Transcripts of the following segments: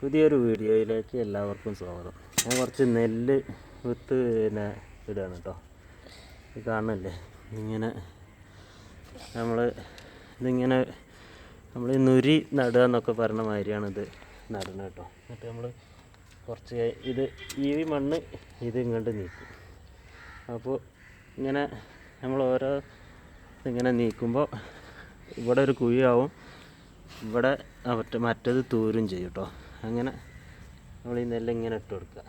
പുതിയൊരു വീഡിയോയിലേക്ക് എല്ലാവർക്കും സ്വാഗതം. ഞാൻ കുറച്ച് നെല്ല് വിത്ത് പിന്നെ ഇടുകയാണ് കേട്ടോ ഇത് കാണുന്നല്ലേ? ഇങ്ങനെ നമ്മൾ ഇതിങ്ങനെ നമ്മൾ നുരി നടുക എന്നൊക്കെ പറഞ്ഞ മാതിരിയാണ് ഇത് നടണം കേട്ടോ എന്നിട്ട് നമ്മൾ കുറച്ച് ഇത് ഈ മണ്ണ് ഇത് ഇങ്ങോട്ട് നീക്കും. അപ്പോൾ ഇങ്ങനെ നമ്മൾ ഓരോ ഇങ്ങനെ നീക്കുമ്പോൾ ഇവിടെ ഒരു കുഴിയാവും. ഇവിടെ മറ്റേ മറ്റേത് തൂരും ചെയ്യും കേട്ടോ അങ്ങനെ നമ്മൾ ഈ നെല്ല് ഇങ്ങനെ ഇട്ട് കൊടുക്കുക.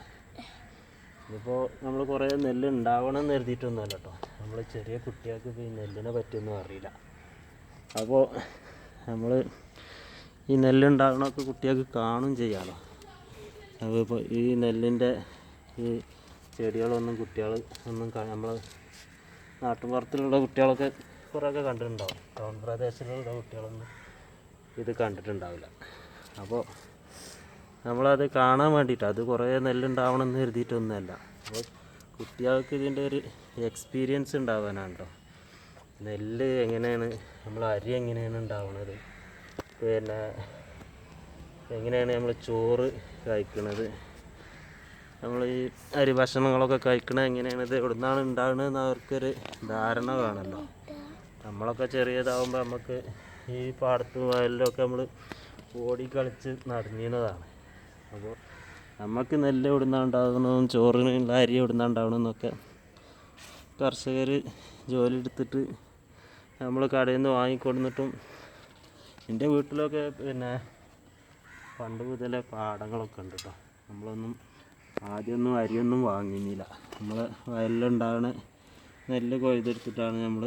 ഇതിപ്പോൾ നമ്മൾ കുറേ നെല്ല് ഉണ്ടാവണം എന്ന് കരുതിയിട്ടൊന്നുമല്ല കേട്ടോ. നമ്മൾ ചെറിയ കുട്ടികൾക്ക് ഇപ്പോൾ ഈ നെല്ലിനെ പറ്റിയൊന്നും അറിയില്ല. അപ്പോൾ നമ്മൾ ഈ നെല്ല് ഉണ്ടാകണമൊക്കെ കുട്ടികൾക്ക് കാണും ചെയ്യാമല്ലോ അപ്പോൾ ഇപ്പോൾ ഈ നെല്ലിന്റെ ഈ ചെടികളൊന്നും കുട്ടികൾ ഒന്നും നമ്മൾ നാട്ടുമ്പുറത്തിലുള്ള കുട്ടികളൊക്കെ കുറേയൊക്കെ കണ്ടിട്ടുണ്ടാവും. ടൗൺ പ്രദേശത്തിലുള്ള കുട്ടികളൊന്നും ഇത് കണ്ടിട്ടുണ്ടാവില്ല. അപ്പോൾ നമ്മളത് കാണാൻ വേണ്ടിയിട്ട്. അത് കുറേ നെല്ലുണ്ടാവണം എന്ന് കരുതിയിട്ടൊന്നുമല്ല. അപ്പോൾ കുട്ടികൾക്ക് ഇതിന്റെ ഒരു എക്സ്പീരിയൻസ് ഉണ്ടാവാനാണ് കേട്ടോ നെല്ല് എങ്ങനെയാണ് നമ്മൾ അരി എങ്ങനെയാണ് ഉണ്ടാവുന്നത് പിന്നെ എങ്ങനെയാണ് നമ്മൾ ചോറ് കഴിക്കുന്നത് നമ്മൾ ഈ അരി ഭക്ഷണങ്ങളൊക്കെ കഴിക്കണത് എങ്ങനെയാണ്? ഇത് എവിടെ നിന്നാണ് ഉണ്ടാകുന്നതെന്ന് അവർക്കൊരു ധാരണ കാണല്ലോ നമ്മളൊക്കെ ചെറിയതാവുമ്പോൾ നമുക്ക് ഈ പാടത്തും വയലിലൊക്കെ നമ്മൾ ഓടി കളിച്ച് നടന്നിരുന്നതാണ്. അപ്പോൾ നമുക്ക് നെല്ല് എവിടെ നിന്നാണ് ഉണ്ടാകുന്നതും ചോറിനുള്ള അരി എവിടെ നിന്നാണ് ഉണ്ടാകണമെന്നൊക്കെ കർഷകർ ജോലി എടുത്തിട്ട് നമ്മൾ കടയിൽ നിന്ന് വാങ്ങിക്കൊടുന്നിട്ടും എന്റെ വീട്ടിലൊക്കെ പിന്നെ പണ്ട് മുതലേ പാടങ്ങളൊക്കെ ഉണ്ട് കേട്ടോ നമ്മളൊന്നും ആദ്യമൊന്നും അരിയൊന്നും വാങ്ങിയില്ല നമ്മൾ വയലിലുണ്ടാകണ നെല്ല് കൊയ്തെടുത്തിട്ടാണ് നമ്മൾ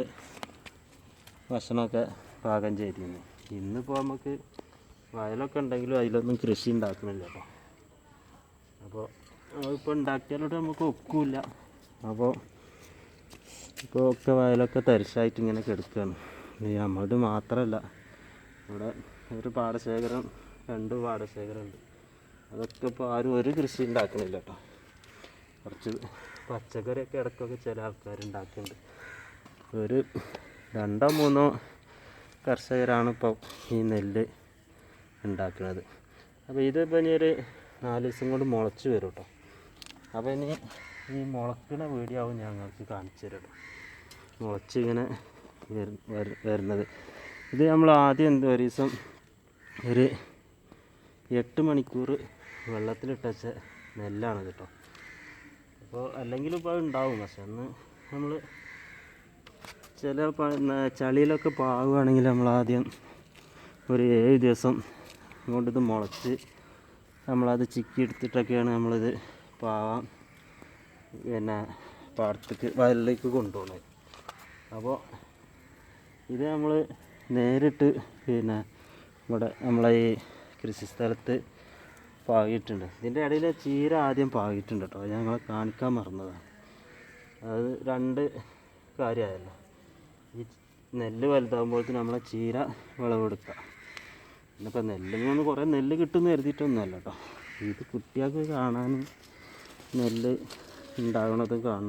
ഭക്ഷണമൊക്കെ പാകം ചെയ്തിരുന്നത്. ഇന്നിപ്പോൾ നമുക്ക് വയലൊക്കെ ഉണ്ടെങ്കിലും അതിലൊന്നും കൃഷി ഉണ്ടാക്കുന്നില്ല കേട്ടോ അപ്പോൾ ഇപ്പോൾ ഉണ്ടാക്കിയാലോട്ട് നമുക്ക് ഒക്കില്ല. അപ്പോൾ ഇപ്പോൾ ഒക്കെ വയലൊക്കെ തരിശായിട്ട് ഇങ്ങനെ കിടക്കുകയാണ് നമ്മളുടെ മാത്രമല്ല ഇവിടെ ഒരു പാടശേഖരം രണ്ട് പാടശേഖരം ഉണ്ട് അതൊക്കെ ഇപ്പോൾ ആരും ഒരു കൃഷി ഉണ്ടാക്കണില്ല കേട്ടോ. കുറച്ച് പച്ചക്കറിയൊക്കെ ഇടയ്ക്കൊക്കെ ചില ആൾക്കാർ ഉണ്ടാക്കുന്നുണ്ട് ഒരു രണ്ടോ മൂന്നോ കർഷകരാണ് ഇപ്പോൾ ഈ നെല്ല് ഉണ്ടാക്കുന്നത് അപ്പോൾ ഇതിപ്പോൾ ഇനി ഒരു നാല് ദിവസം കൊണ്ട് മുളച്ച് വരും കേട്ടോ അപ്പോൾ ഇനി ഈ മുളക്കണ വീഡിയോ ആവും ഞങ്ങൾക്ക് കാണിച്ചു തരും മുളച്ച് ഇങ്ങനെ വരു- വരു- വരുന്നത്. ഇത് നമ്മൾ ആദ്യം എന്ത് ഒരു ദിവസം ഒരു എട്ട് മണിക്കൂർ വെള്ളത്തിലിട്ടച്ച നെല്ലാണ് കേട്ടോ അപ്പോൾ അല്ലെങ്കിലും ഇപ്പോൾ ഉണ്ടാവും. പക്ഷെ അന്ന് നമ്മൾ ചില ചളിയിലൊക്കെ പാവുകയാണെങ്കിൽ നമ്മൾ ആദ്യം ഒരു ഏഴ് ദിവസം അങ്ങോട്ടിത് മുളച്ച് നമ്മളത് ചിക്കി എടുത്തിട്ടൊക്കെയാണ് നമ്മളിത് പാവാ പിന്നെ പാടത്തേക്ക് വയലിലേക്ക് കൊണ്ടുപോകുന്നത് അപ്പോൾ ഇത് നമ്മൾ നേരിട്ട് പിന്നെ ഇവിടെ നമ്മളെ ഈ കൃഷി സ്ഥലത്ത് പാകിയിട്ടുണ്ട്. ഇതിന്റെ ഇടയിൽ ചീര ആദ്യം പാകിയിട്ടുണ്ട് കേട്ടോ ഞങ്ങളെ കാണിക്കാൻ മറന്നതാണ്. അത് രണ്ട് കാര്യമായല്ലോ. ഈ നെല്ല് വലുതാകുമ്പോഴത്തേന് നമ്മളെ ചീര വിളവെടുക്കുക ഇന്നിപ്പോൾ നെല്ലിൽ നിന്ന് കുറേ നെല്ല് കിട്ടുമെന്ന് കരുതിയിട്ടൊന്നുമല്ല കേട്ടോ ഇത് കുട്ടികൾക്ക് കാണാനും നെല്ല് ഉണ്ടാകണതും കാണും